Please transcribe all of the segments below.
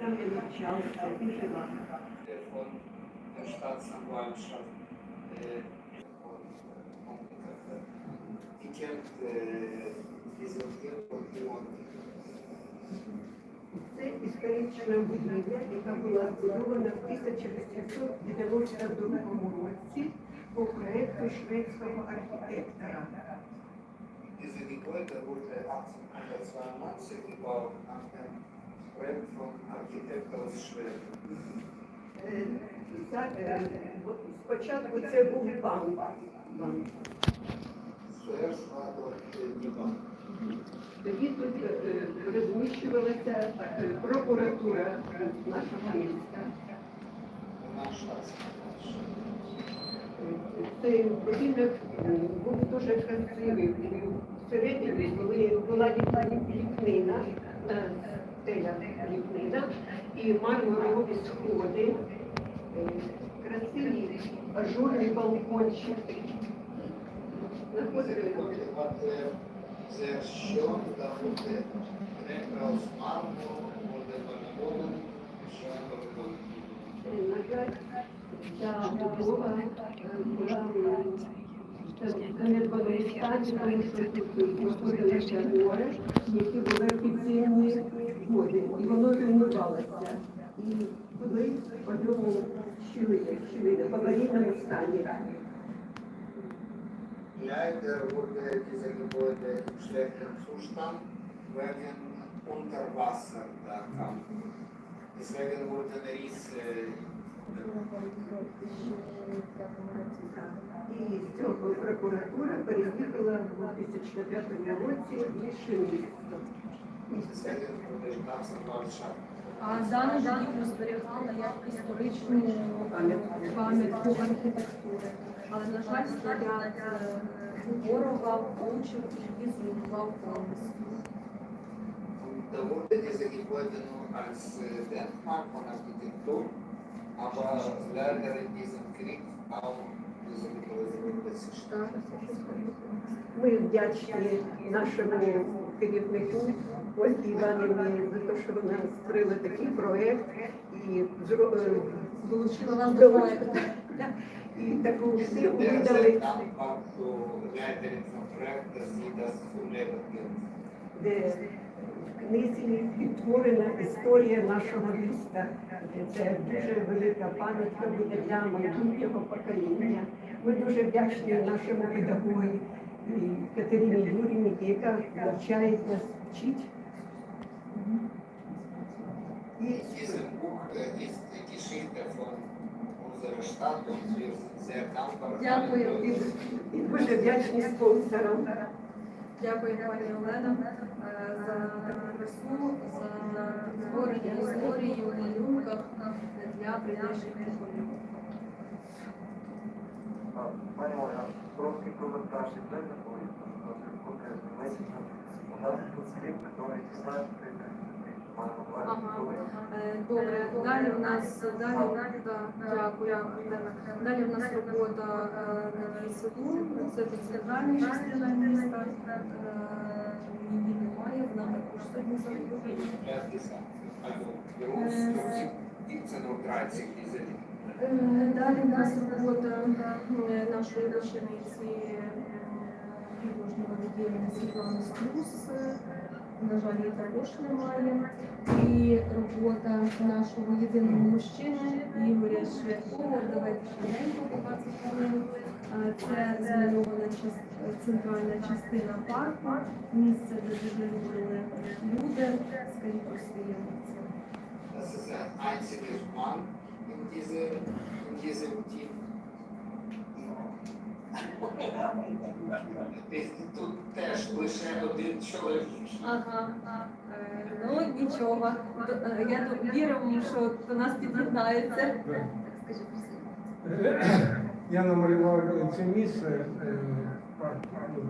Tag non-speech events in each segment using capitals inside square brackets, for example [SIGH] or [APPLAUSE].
там я навчалася і жила. Staatsanwaltschaft äh, und kennt äh, diese Firma Це історична будівля, яка була збудована в 1892 році по проекту шведського архітектора. Diese Gebäude wurde 1892 gebaut nach dem Vom Architekt aus Schweden. Е, е, Спочатку це був банк. Тоді тут е, розміщувалася прокуратура нашого міста. Цей будинок був дуже красивий. Всередині була ліп- е, ліпнина і мармурові сходи, е, красивий ажурний балкончик. Знаходили Dort hatte sehr schön, da wurde direkt aus Marmor, wurde Balkonen, schön Balkonen. Е, На жаль, ця будова е, що знаходилися море, які були підземні і воно руйнувалося. І були по ньому щілини, щілини, в аварійному стані. Leider wurde diese Gebäude im schlechten Zustand wegen Unterwasser kam. Deswegen wurden Risse І з цього прокуратура переїхала у 2005 році в інше місто. А дану будівлю зберігали як історичну пам'ятку архітектури. Але, на жаль, е, ворога влучив і зруйнував повністю. Äh, leider in diesem Krieg auch diese Gebäude wurde zerstört. Ми вдячні нашому керівнику Ольгі Іванівні за те, що вона створила такий проект і е, Долучила вас до проекту. і таку sehr видали, де в книзі відтворена історія нашого міста. Це дуже велика пам'ятка буде для майбутнього покоління. Ми дуже вдячні нашому педагогу і Катерині Юрівні, яка навчає нас вчить. І In diesem Buch äh, ist die Geschichte von unserer Stadt und wir sind sehr dankbar. Дякую. І, дуже вдячні спонсорам. Дякую, пані Олена, е, за таку красу, за створення історії у малюнках для прийдешніх поколінь. Пані Ольга, короткий коментар від мене, бо я конкретно месяць. У нас тут слід, який дістати, маємо Ага. бачити, Е, Добре, далі в нас далі, да, дякую. Далі в нас робота е, на селу, це центральна частина міста. Е, Її немає, вона також сьогодні закрутила. Ja, gesagt. Also für uns gibt es nur 30 diese Е, Далі в нас робота е, нашої учениці художнього відділення Світлани Струс. На жаль, її також немає. І робота нашого єдиного мужчини Ігоря Швидкого. Давайте швиденько по 20 хвилин. Це част- центральна частина парку, місце, де дуже люди. Скажіть про свої емоції. Das ist ein einziges Mann in, diese, in diesem Team. Тут теж лише один чоловік. Ага. Е, Ну нічого. Е, Я ду- вірю, що до нас під'єднається. Я намалював це місце е, парк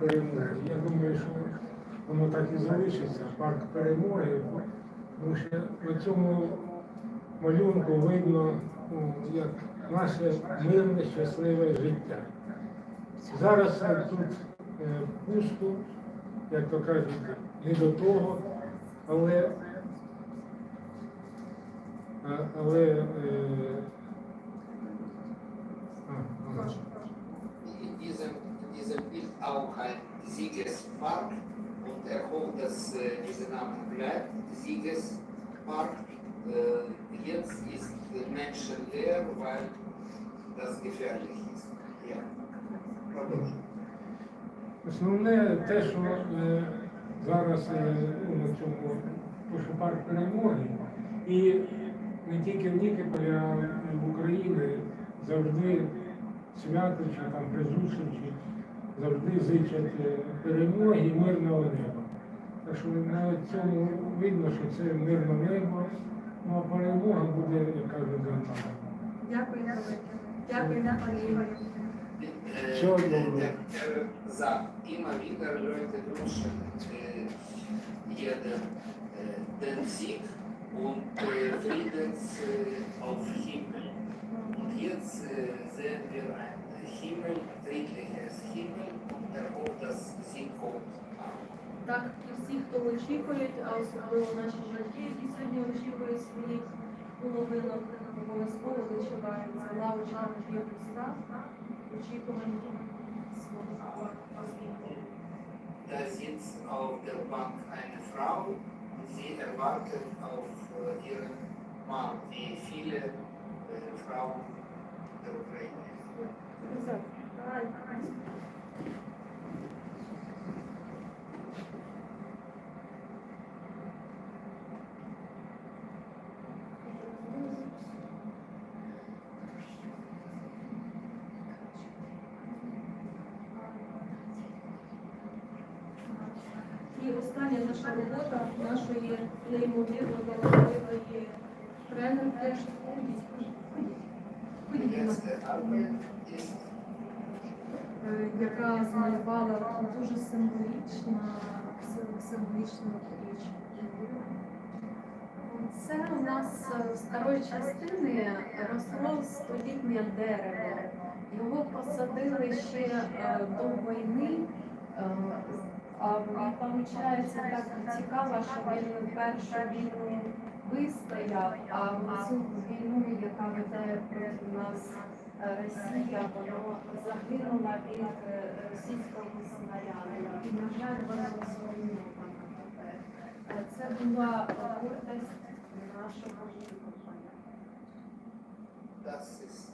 перемоги. Я думаю, що воно так і залишиться, парк перемоги, тому що в цьому малюнку видно, ну, як наше мирне, щасливе життя. Зараз е, тут е, пусто, як то кажуть, не до того, але Але е, а, прошу. Diesem, Bild auch ein Siegespark und er hofft, dass äh, dieser. Siegespark. Äh, jetzt ist menschenleer, weil das gefährlich ist. Ja. Основне те, що е, зараз е, на цьому парк перемоги, і не тільки в Нікополі, а й в Україні завжди свято чи там при зустрічі завжди зичать е, перемоги і мирного неба. Так що на цьому видно, що це мирне небо, ну а перемога буде, як кажуть, за нами. Дякую, велике. Дякую, пане Äh, der, der, er wieder, Leute wünschen äh, jedem äh, den Sieg und äh, Friedens äh, auf Himmel. Und jetzt äh, sehen wir ein Himmel, friedliches Himmel und er dass Sieg kommt. Так, і всі, хто очікують, а особливо наші жінки, які сьогодні очікують своїх половинок, обов'язково дочекаються лавочка є Da sitzt auf der Bank eine Frau und sie erwartet auf äh, ihren Mann, wie viele äh, Frauen der Ukraine. Наша робота нашої неймовірно талановитої тренерки. Е, яка змалювала дуже символічна, символічну річ. Це у нас е, в старої частини росло столітнє дерево. Його посадили ще е, до війни. Виходить так цікаво, що він першу війну вистояв, а цю війну, яка веде проти нас е, Росія, воно загинуло від е, російського снаряду. І, на жаль, воно зруйновано. Е, Це була гордість нашого Нікополя. Das ist.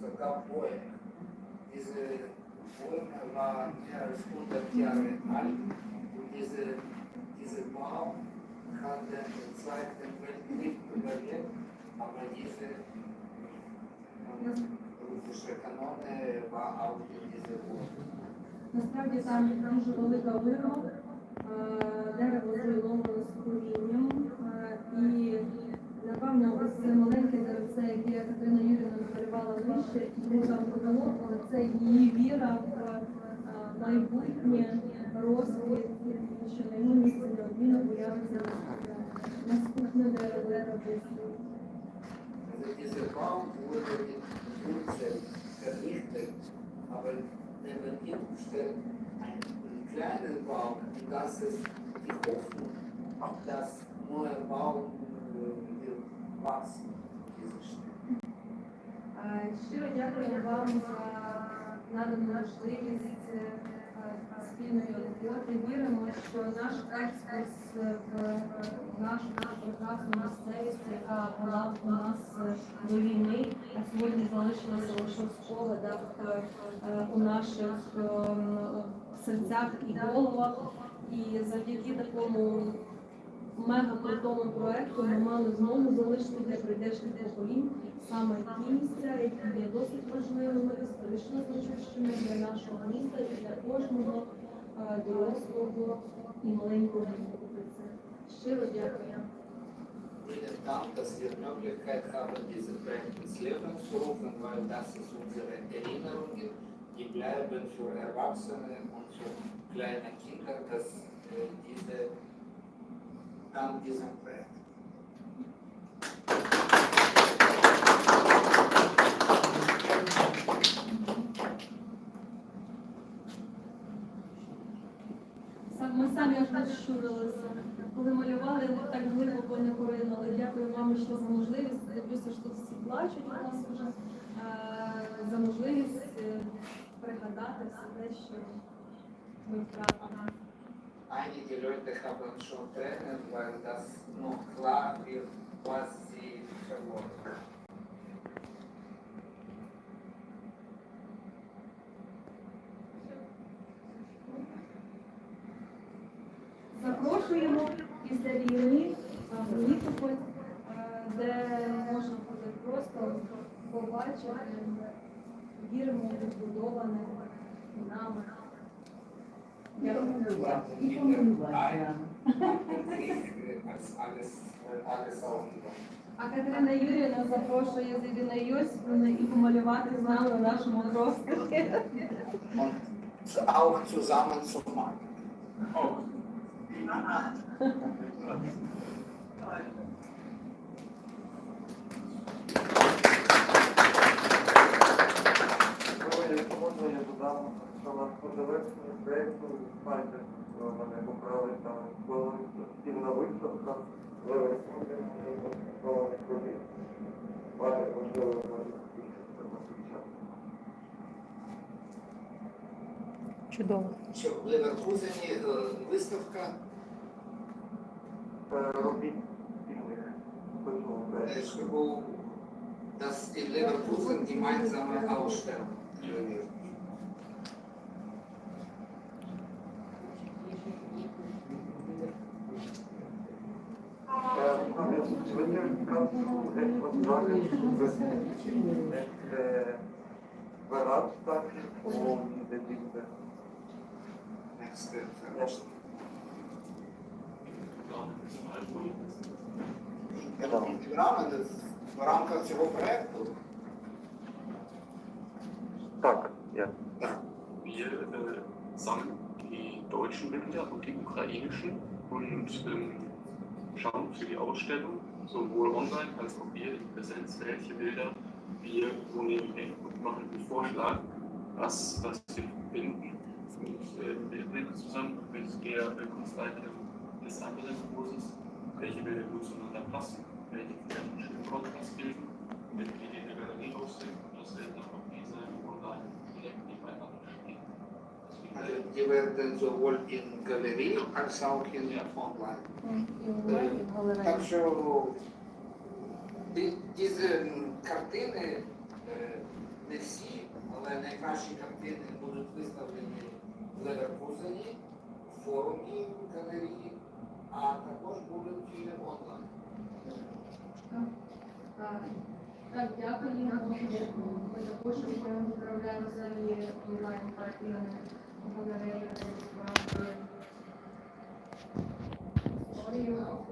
Sogar Bäume. Diese Bäume waren mehr als 100 Jahre alt und diese, diese Baum hat den Zweiten Weltkrieg überlebt, aber diese ähm, russische Kanone war auch in diese Bäume. Насправді там дуже велика вирва, е, дерево зруйновано з корінням. е, І напевно ось це маленьке деревце, яке Катерина Юрівна намалювала вище, йому там подало, але це її віра в е, майбутнє розвиток, що на йому місці неодмінно появиться наступне дерево дерево. Baum das ist die Hoffnung, dass neuer Baum äh, wird wachsen. Е, Щиро дякую вам за надану можливість е, е, спільної роботи. Віримо, що наш екскурс в нашу прекрасну місцевість, яка була у нас е, до війни, а сьогодні залишилася лише в спогадах е, е, у наших е, серцях і головах. І завдяки такому мега крутому проекту ми мали змогу залишити для прийдешних поколінь саме ті місця, які є досить важливими, історично значущими для нашого міста і для кожного е, дорослого і маленького хлопця. Щиро дякую. Dank, dass wir Möglichkeit haben, diese Projekt ins Leben zu rufen, weil das ist unsere Erinnerungen, die bleiben für Erwachsene und für kleine dank diesem Projekt. Ми самі аж розчурилися. Коли малювали, так глибоко не поринули. Дякую вам, що за можливість. Дивлюся, що всі плачуть у нас вже е, за можливість е, пригадати все те, що ми втратили. Einige Leute haben schon Tränen, weil das noch klar wird, was sie verloren haben. Запрошуємо після війни в Нікополь, е, де можна буде просто побачити віримо відбудоване нами. Alles aufgebaut. А Катерина Юріївна запрошує Зідіна Йосифівна і помалювати з нами в нашому. Und auch zusammen zu machen. Якщо можна, я додам, що на по завершенню проєкту знаєте, що мене поправили там була спільна виставка, запропонованих робіт. Мати можливо Чудово. Що в Леверкузені е, виставка, робіт спільних по цьому äh, проєкту. щоб das in Leverkusen gemeinsame Ausstellung wird. Nächste Veranstaltung. Genau. Програми в рамках цього проекту Так, я. Wir äh, sammeln die deutschen Bilder und die ukrainischen und ähm, schauen für die Ausstellung sowohl online als auch hier in Präsenz, welche Bilder wir wo nehmen und machen einen Vorschlag, was, was wir finden. Und äh, wir zusammen mit der äh, Kunstleiterin des anderen Kurses, welche Bilder gut zueinander passen, welche einen schönen Kontrast bilden, wenn wir die Galerie aussehen Die werden sowohl in Galerie als auch in online. Так що ді- ці картини, е, не всі, але найкращі картини будуть виставлені в Леверкузені, в форумі галерії, а також будуть і онлайн. Так, дякую. Ми також відправляємо самі онлайн галереї історію.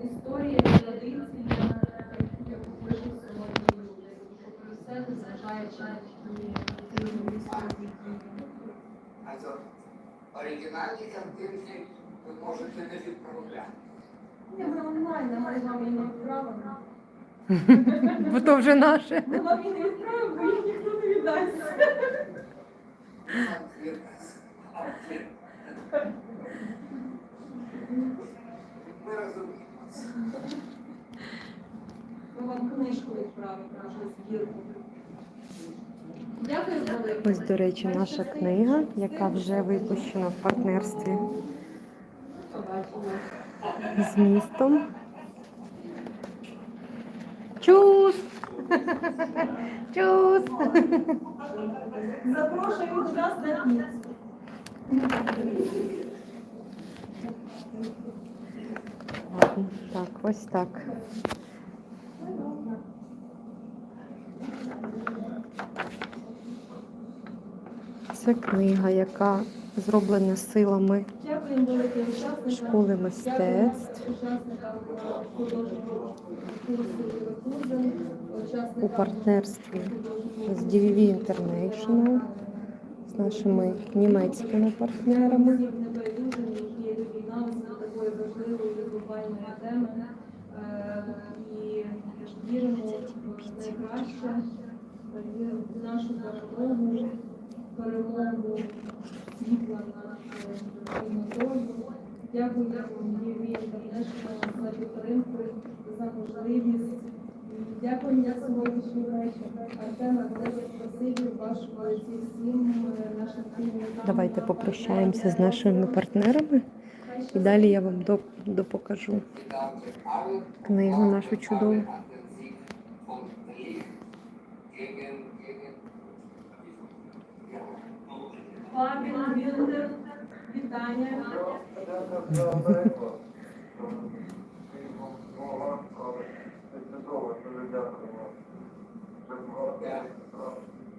Історія традиції, яку пишуть сьогодні люди. Попри все, незважаючи оригінальні картинки ви можете не відправляти. Ні, ми онлайн, немає з вами не відправимо. [LAUGHS] Бо то вже наше. Ми вам їх не відправимо, бо їх ніхто не віддасть. Ми розуміємо. Ми вам книжку відправимо, нашу збірку. Ось, до речі, наша книга, яка вже випущена в партнерстві з містом. Чус! [LAUGHS] Чус! Запрошуємо до нас на піцу. Так, ось так. Це книга, яка зроблена силами школи мистецтв у партнерстві з DVV International, нашими німецькими партнерами. Нашу перемогу, перемогу світла над темнотою. Дякую DVV International за підтримку, за можливість Дякую за сьогоднішній вечір. Артема, велике спасибі вашого ці всім е, нашим. Давайте попрощаємося з нашими партнерами. І далі я вам доп- допокажу книгу нашу чудову. Фабін, Вілдер, вітання. Дякую чудово, дуже дякуємо.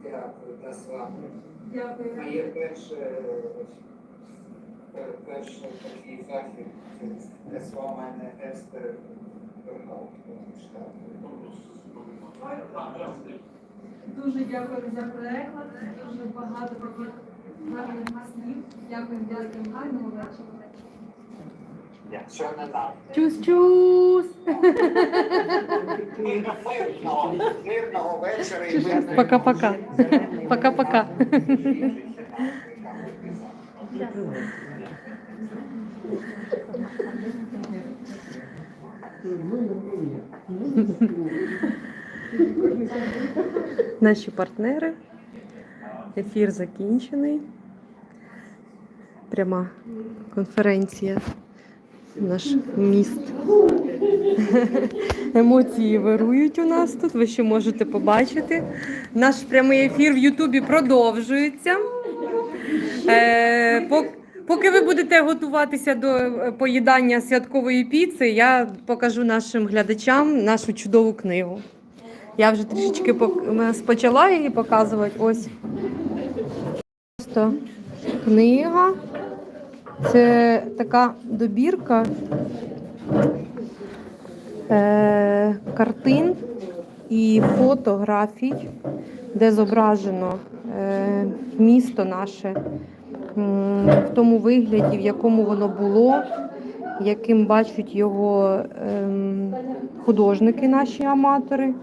Дякую, та слава. Дякую. Моє перше, пер- перше такий захід це з вами Естер Бернал, штат. Дуже дякую за переклад. Дуже багато таких гарних слів. Дякую великим гарного вечора. Що не нам? Чус-чус! Мирного, мирного вечора і мирної Пока-пока. Пока-пока. Наші партнери. Ефір закінчений. Пряма конференція. Наш міст. [LAUGHS] Емоції вирують у нас тут. Ви ще можете побачити. Наш прямий ефір в Ютубі продовжується. Е, пок- Поки ви будете готуватися до е, поїдання святкової піци, я покажу нашим глядачам нашу чудову книгу. Я вже трішечки м, її показувати. Ось просто книга. Це така добірка е, картин і фотографій, де зображено е, місто наше в тому вигляді, в якому воно було, яким бачать його ем, художники, наші аматори.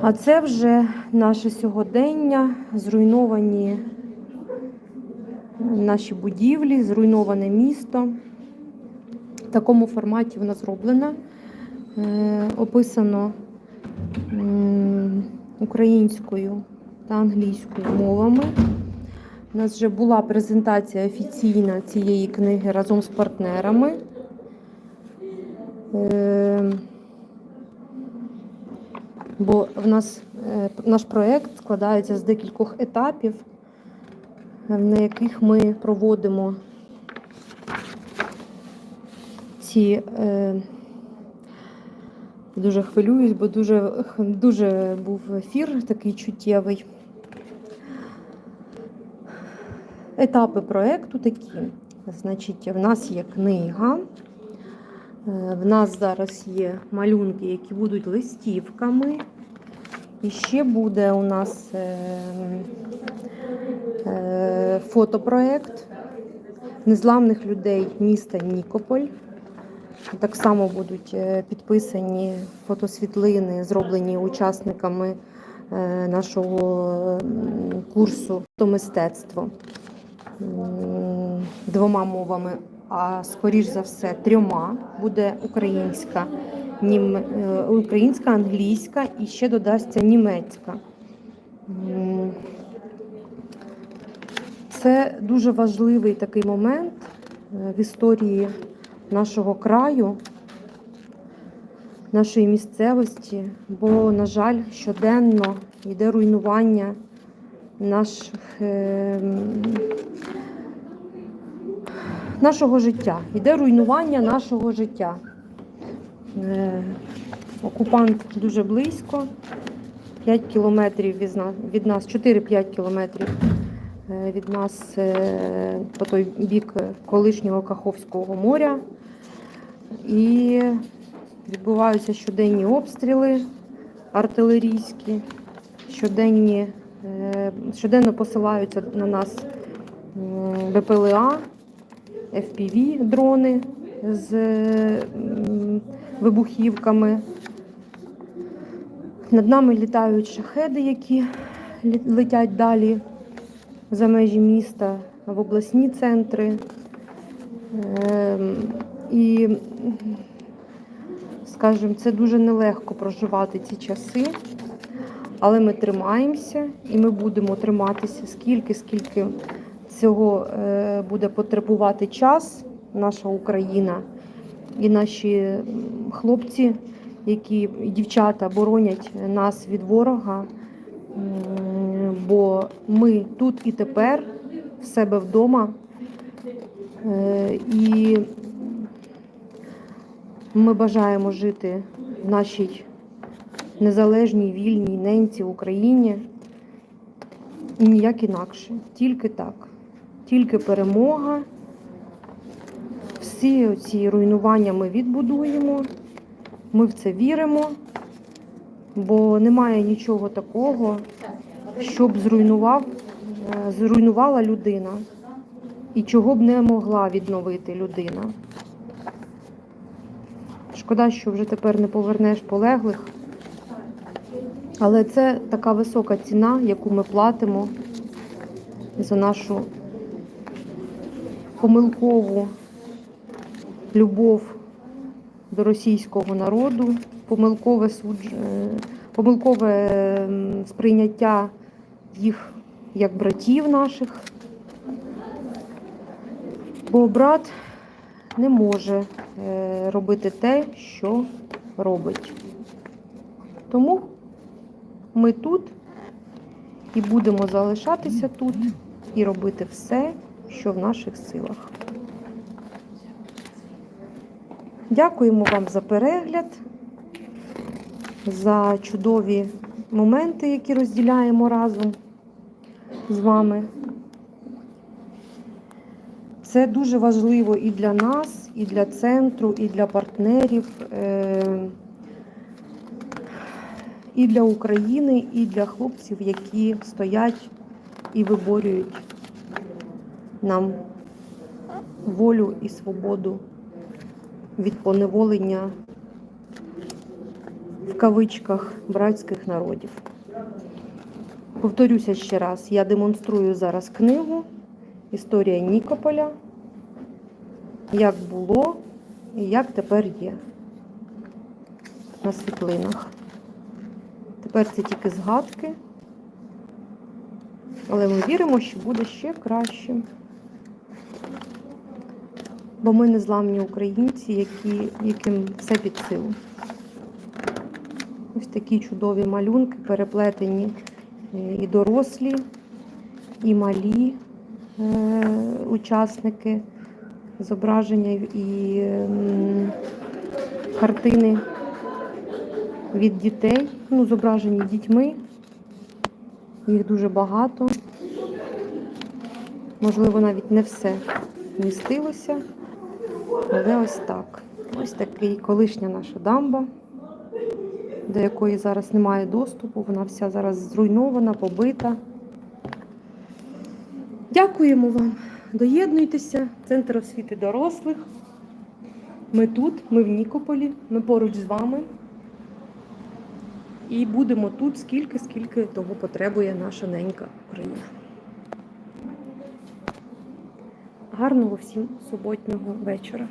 А це вже наше сьогодення, зруйновані наші будівлі, зруйноване місто. В такому форматі вона зроблена. Е, описано українською та англійською мовами. У нас вже була презентація офіційна цієї книги разом з партнерами. Е, Бо в нас е, наш проєкт складається з декількох етапів, на яких ми проводимо ці. Е, Дуже хвилююсь, бо дуже, дуже був ефір такий чуттєвий. Етапи проєкту такі. Значить, в нас є книга, е, в нас зараз є малюнки, які будуть листівками. І ще буде у нас е, фотопроєкт незламних людей міста Нікополь. Так само будуть е, підписані фотосвітлини, зроблені учасниками е, нашого курсу «Фотомистецтво» м, двома мовами, а скоріш за все трьома. Буде українська, нім, українська, англійська і ще додасться німецька. Це дуже важливий такий момент е, в історії нашого краю, нашої місцевості, бо, на жаль, щоденно йде руйнування наших, е, нашого життя. Йде руйнування нашого життя. Е, Окупант дуже близько, 5 кілометрів від нас, 4-5 кілометрів від нас е, по той бік колишнього Каховського моря. І відбуваються щоденні обстріли артилерійські, щоденні, е, щоденно посилаються на нас БПЛА, FPV дрони з вибухівками. Над нами літають шахеди, які летять далі за межі міста в обласні центри. Ем, І скажімо, це дуже нелегко проживати ці часи, але ми тримаємося і ми будемо триматися скільки, скільки цього е, буде потребувати час, наша Україна і наші хлопці, які і дівчата боронять нас від ворога. Бо ми тут і тепер в себе вдома. Е, І ми бажаємо жити в нашій незалежній, вільній ненці Україні. І ніяк інакше. Тільки так. Тільки перемога. Всі ці руйнування ми відбудуємо. Ми в це віримо, бо немає нічого такого, щоб зруйнував, е, зруйнувала людина і чого б не могла відновити людина. Шкода, що вже тепер не повернеш полеглих. Але це така висока ціна, яку ми платимо за нашу помилкову любов до російського народу, помилкове, суд... помилкове сприйняття їх як братів наших. Бо брат не може е, робити те, що робить. Тому ми тут і будемо залишатися тут і робити все, що в наших силах. Дякуємо вам за перегляд, за чудові моменти, які розділяємо разом з вами. Це дуже важливо і для нас, і для центру, і для партнерів, е, і для України, і для хлопців, які стоять і виборюють нам волю і свободу від поневолення в кавичках братських народів. Повторюся ще раз, я демонструю зараз книгу Історія Нікополя, як було і як тепер є на світлинах. Тепер це тільки згадки, але ми віримо, що буде ще краще. Бо ми незламні українці, які, яким все під силу. Ось такі чудові малюнки, переплетені е, і дорослі, і малі е, учасники зображення і картини від дітей, ну, зображені дітьми. Їх дуже багато. Можливо, навіть не все вмістилося. Але ось так. Ось такий колишня наша дамба, до якої зараз немає доступу. Вона вся зараз зруйнована, побита. Дякуємо вам. Доєднуйтеся, Центр освіти дорослих. Ми тут, ми в Нікополі, ми поруч з вами. І будемо тут скільки, скільки того потребує наша ненька Україна. Гарного всім суботнього вечора.